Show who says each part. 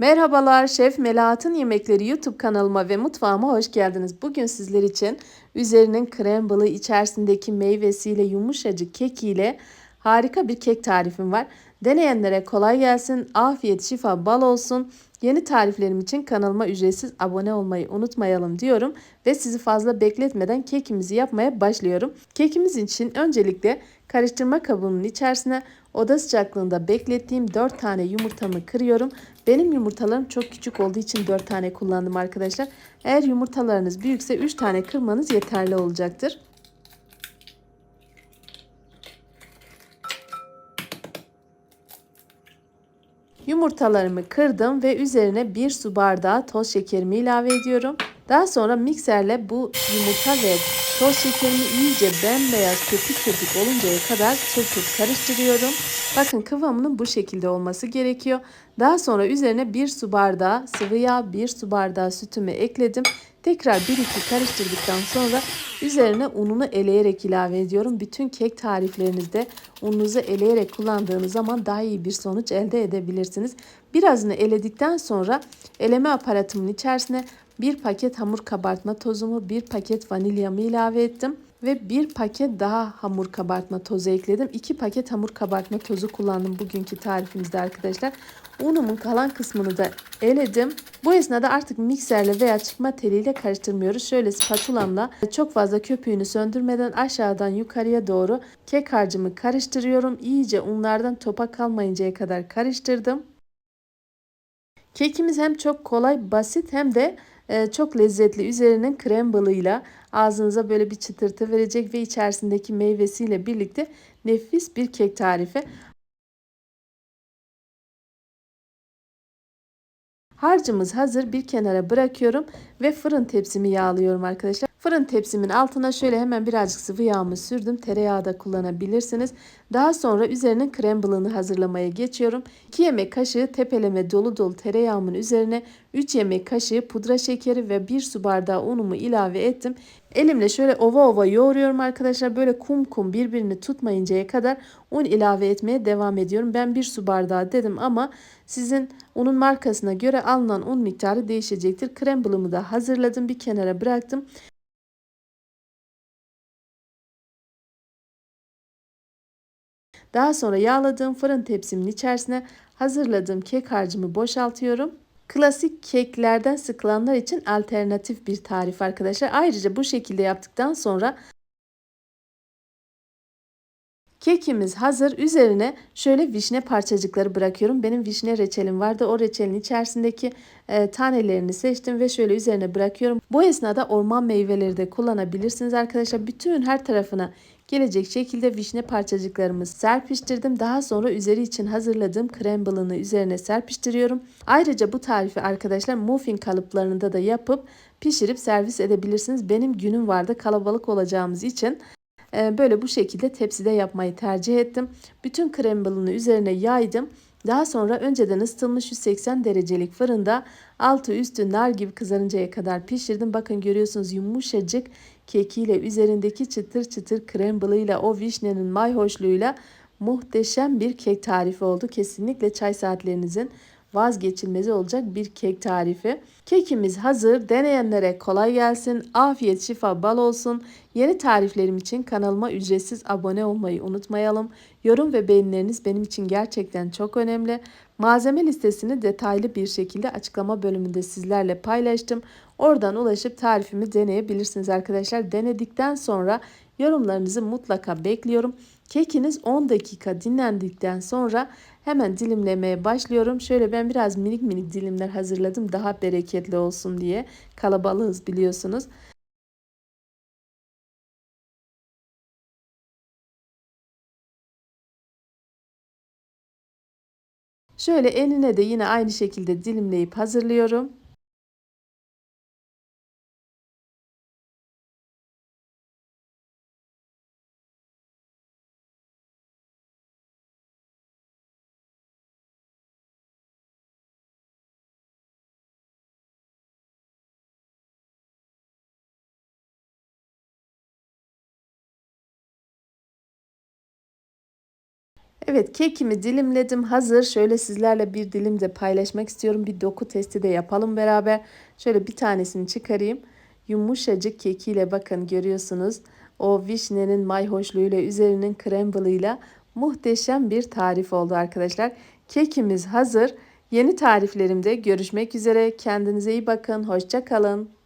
Speaker 1: Merhabalar, Şef Melahat'ın Yemekleri YouTube kanalıma ve mutfağıma hoş geldiniz. Bugün sizler için üzerinin krem balı içerisindeki meyvesiyle yumuşacık kekiyle harika bir kek tarifim var. Deneyenlere kolay gelsin, afiyet, şifa, bal olsun. Yeni tariflerim için kanalıma ücretsiz abone olmayı unutmayalım diyorum ve sizi fazla bekletmeden kekimizi yapmaya başlıyorum. Kekimiz için öncelikle karıştırma kabının içerisine oda sıcaklığında beklettiğim 4 tane yumurtamı kırıyorum. Benim yumurtalarım çok küçük olduğu için 4 tane kullandım arkadaşlar. Eğer yumurtalarınız büyükse 3 tane kırmanız yeterli olacaktır. Yumurtalarımı kırdım ve üzerine 1 su bardağı toz şekerimi ilave ediyorum. Daha sonra mikserle bu yumurta ve toz şekerimi iyice bembeyaz köpük köpük oluncaya kadar çırpıp karıştırıyorum. Bakın kıvamının bu şekilde olması gerekiyor. Daha sonra üzerine 1 su bardağı sıvı yağ, 1 su bardağı sütümü ekledim. Tekrar bir iki karıştırdıktan sonra üzerine ununu eleyerek ilave ediyorum. Bütün kek tariflerinizde ununuzu eleyerek kullandığınız zaman daha iyi bir sonuç elde edebilirsiniz. Birazını eledikten sonra eleme aparatımın içerisine bir paket hamur kabartma tozumu, bir paket vanilyamı ilave ettim ve bir paket daha hamur kabartma tozu ekledim. İki paket hamur kabartma tozu kullandım bugünkü tarifimizde arkadaşlar. Unumun kalan kısmını da eledim. Bu esnada artık mikserle veya çıkma teliyle karıştırmıyoruz. Şöyle spatulamla çok fazla köpüğünü söndürmeden aşağıdan yukarıya doğru kek harcımı karıştırıyorum. İyice unlardan topa kalmayıncaya kadar karıştırdım. Kekimiz hem çok kolay, basit hem de çok lezzetli. Üzerinin krem balıyla ağzınıza böyle bir çıtırtı verecek ve içerisindeki meyvesiyle birlikte nefis bir kek tarifi. Harcımız hazır bir kenara bırakıyorum ve fırın tepsimi yağlıyorum arkadaşlar. Fırın tepsimin altına şöyle hemen birazcık sıvı yağımı sürdüm. Tereyağı da kullanabilirsiniz. Daha sonra üzerine krem balığını hazırlamaya geçiyorum. 2 yemek kaşığı tepeleme dolu dolu tereyağımın üzerine 3 yemek kaşığı pudra şekeri ve 1 su bardağı unumu ilave ettim. Elimle şöyle ova ova yoğuruyorum arkadaşlar. Böyle kum kum birbirini tutmayıncaya kadar un ilave etmeye devam ediyorum. Ben 1 su bardağı dedim ama sizin unun markasına göre alınan un miktarı değişecektir. Krem balımı da hazırladım. Bir kenara bıraktım. Daha sonra yağladığım fırın tepsimin içerisine hazırladığım kek harcımı boşaltıyorum. Klasik keklerden sıkılanlar için alternatif bir tarif arkadaşlar. Ayrıca bu şekilde yaptıktan sonra Kekimiz hazır. Üzerine şöyle vişne parçacıkları bırakıyorum. Benim vişne reçelim vardı. O reçelin içerisindeki e, tanelerini seçtim ve şöyle üzerine bırakıyorum. Bu esnada orman meyveleri de kullanabilirsiniz arkadaşlar. Bütün her tarafına gelecek şekilde vişne parçacıklarımı serpiştirdim. Daha sonra üzeri için hazırladığım krem balını üzerine serpiştiriyorum. Ayrıca bu tarifi arkadaşlar muffin kalıplarında da yapıp pişirip servis edebilirsiniz. Benim günüm vardı kalabalık olacağımız için ee, böyle bu şekilde tepside yapmayı tercih ettim. Bütün krem balını üzerine yaydım. Daha sonra önceden ısıtılmış 180 derecelik fırında altı üstü nar gibi kızarıncaya kadar pişirdim. Bakın görüyorsunuz yumuşacık kekiyle üzerindeki çıtır çıtır krem balıyla o vişnenin mayhoşluğuyla muhteşem bir kek tarifi oldu. Kesinlikle çay saatlerinizin vazgeçilmezi olacak bir kek tarifi. Kekimiz hazır. Deneyenlere kolay gelsin. Afiyet, şifa, bal olsun. Yeni tariflerim için kanalıma ücretsiz abone olmayı unutmayalım. Yorum ve beğenileriniz benim için gerçekten çok önemli. Malzeme listesini detaylı bir şekilde açıklama bölümünde sizlerle paylaştım. Oradan ulaşıp tarifimi deneyebilirsiniz arkadaşlar. Denedikten sonra yorumlarınızı mutlaka bekliyorum. Kekiniz 10 dakika dinlendikten sonra hemen dilimlemeye başlıyorum. Şöyle ben biraz minik minik dilimler hazırladım daha bereketli olsun diye. Kalabalığız biliyorsunuz. Şöyle enine de yine aynı şekilde dilimleyip hazırlıyorum. Evet kekimi dilimledim hazır. Şöyle sizlerle bir dilim de paylaşmak istiyorum. Bir doku testi de yapalım beraber. Şöyle bir tanesini çıkarayım. Yumuşacık kekiyle bakın görüyorsunuz. O vişnenin mayhoşluğuyla üzerinin kremble'ıyla muhteşem bir tarif oldu arkadaşlar. Kekimiz hazır. Yeni tariflerimde görüşmek üzere. Kendinize iyi bakın. Hoşça kalın.